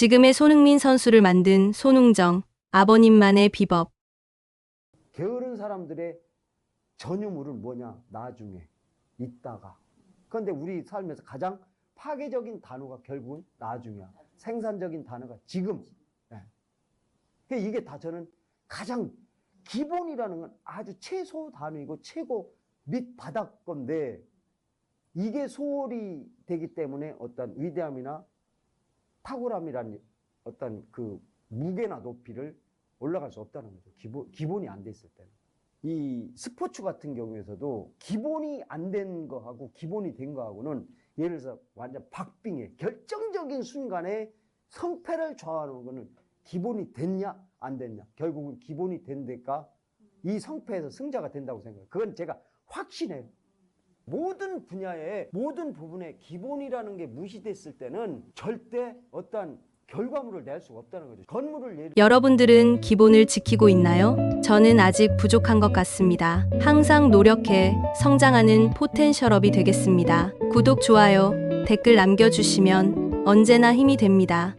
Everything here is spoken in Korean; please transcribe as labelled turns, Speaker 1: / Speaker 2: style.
Speaker 1: 지금의 손흥민 선수를 만든 손웅정, 아버님만의 비법.
Speaker 2: 게으른 사람들의 전유물은 뭐냐? 나중에, 있다가. 그런데 우리 삶에서 가장 파괴적인 단어가 결국은 나중이야. 생산적인 단어가 지금. 예. 그러니까 이게 다 저는 가장 기본이라는 건 아주 최소 단위이고 최고 밑 바닥 건데 이게 소홀히 되기 때문에 어떤 위대함이나 탁월함이라는 어떤 그 무게나 높이를 올라갈 수 없다는 거죠. 기본, 기본이 안 돼 있을 때는. 이 스포츠 같은 경우에서도 기본이 안 된 거하고 기본이 된 거하고는 예를 들어서 완전 박빙의 결정적인 순간에 성패를 좌우하는 거는 기본이 됐냐 안 됐냐 결국은 기본이 된 데가 이 성패에서 승자가 된다고 생각해요. 그건 제가 확신해요. 모든 분야의 모든 부분에 기본이라는 게 무시됐을 때는 절대 어떠한 결과물을 낼 수가 없다는 거죠. 건물을 예를
Speaker 1: 여러분들은 기본을 지키고 있나요? 저는 아직 부족한 것 같습니다. 항상 노력해 성장하는 포텐셜업이 되겠습니다. 구독, 좋아요, 댓글 남겨주시면 언제나 힘이 됩니다.